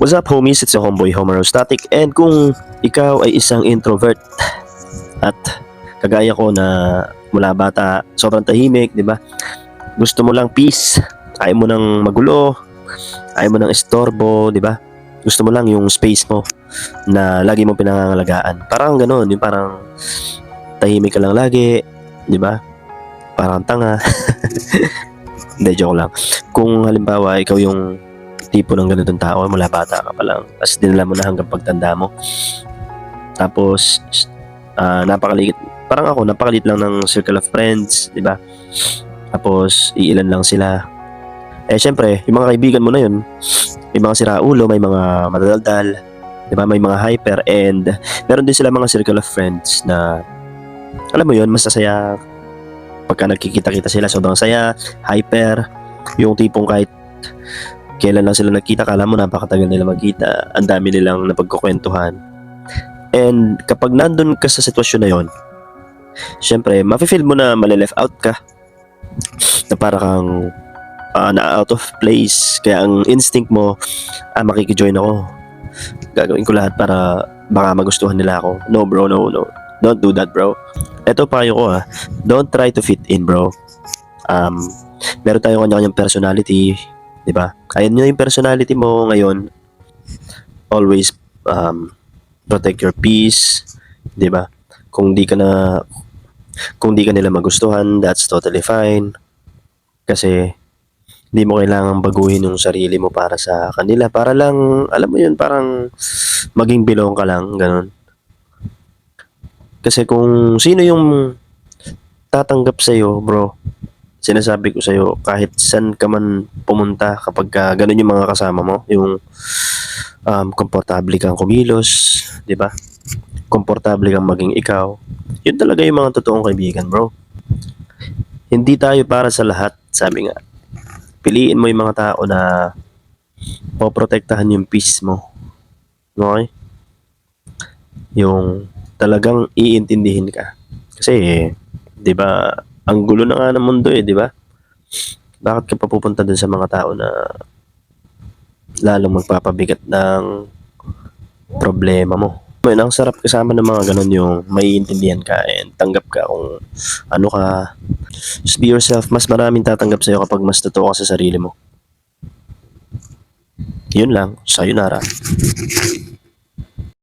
What's up homies? It's your homeboy Homer Static and kung ikaw ay isang introvert at kagaya ko na mula bata sobrang tahimik, di ba? Gusto mo lang peace, ayaw mo nang magulo, ayaw mo nang istorbo, di ba? Gusto mo lang yung space mo na lagi mo pinangangalagaan. Parang ganoon, yung parang tahimik ka lang lagi, di ba? Parang tanga. Hindi, joke lang. Kung halimbawa, ikaw yung tipo ng ganitong tao mula bata ka pa lang. Tapos dinala mo na hanggang pagtanda mo. Tapos, ah napakaliit. Parang ako, napakaliit lang ng circle of friends, di ba? Tapos, iilan lang sila. Eh, syempre, yung mga kaibigan mo na yun, may mga siraulo, may mga madadaldal, di ba? May mga hyper, and meron din sila mga circle of friends na, alam mo yun, mas saya pagka nagkikita-kita sila, sobrang saya, hyper, yung tipong kahit kailan lang sila nagkita, kala mo napakatagal nila magkita, ang dami nilang napagkukwentuhan. And kapag nandun ka sa sitwasyon na yon, syempre, mafe-feel mo na mali-left out ka. Na para kang ah, na out of place. Kaya ang instinct mo, ah, makikijoin ako. Gagawin ko lahat para baka magustuhan nila ako. No bro, no, no. Don't do that bro. Ito payo ko ah. Don't try to fit in bro. Um, meron tayong kanya-kanyang personality. 'Di ba? Ayun yung personality mo ngayon. Always um, protect your peace, 'di ba? Kung di ka na kung di ka nila magustuhan, that's totally fine. Kasi hindi mo kailangang baguhin yung sarili mo para sa kanila. Para lang, alam mo yun, parang maging belong ka lang, ganun. Kasi kung sino yung tatanggap sa'yo, bro, sinasabi ko sa'yo, kahit saan ka man pumunta kapag ka, ganun yung mga kasama mo, yung um, komportable kang kumilos, di ba? Komportable kang maging ikaw. Yun talaga yung mga totoong kaibigan, bro. Hindi tayo para sa lahat, sabi nga. Piliin mo yung mga tao na poprotektahan yung peace mo. Okay? Yung talagang iintindihin ka. Kasi, di ba, ang gulo na nga ng mundo eh, di ba? Bakit ka pa pupunta dun sa mga tao na lalong magpapabigat ng problema mo? Man, ang sarap kasama ng mga ganun yung maiintindihan ka and tanggap ka kung ano ka. Just be yourself. Mas maraming tatanggap sa'yo kapag mas totoo ka sa sarili mo. Yun lang. Sayonara.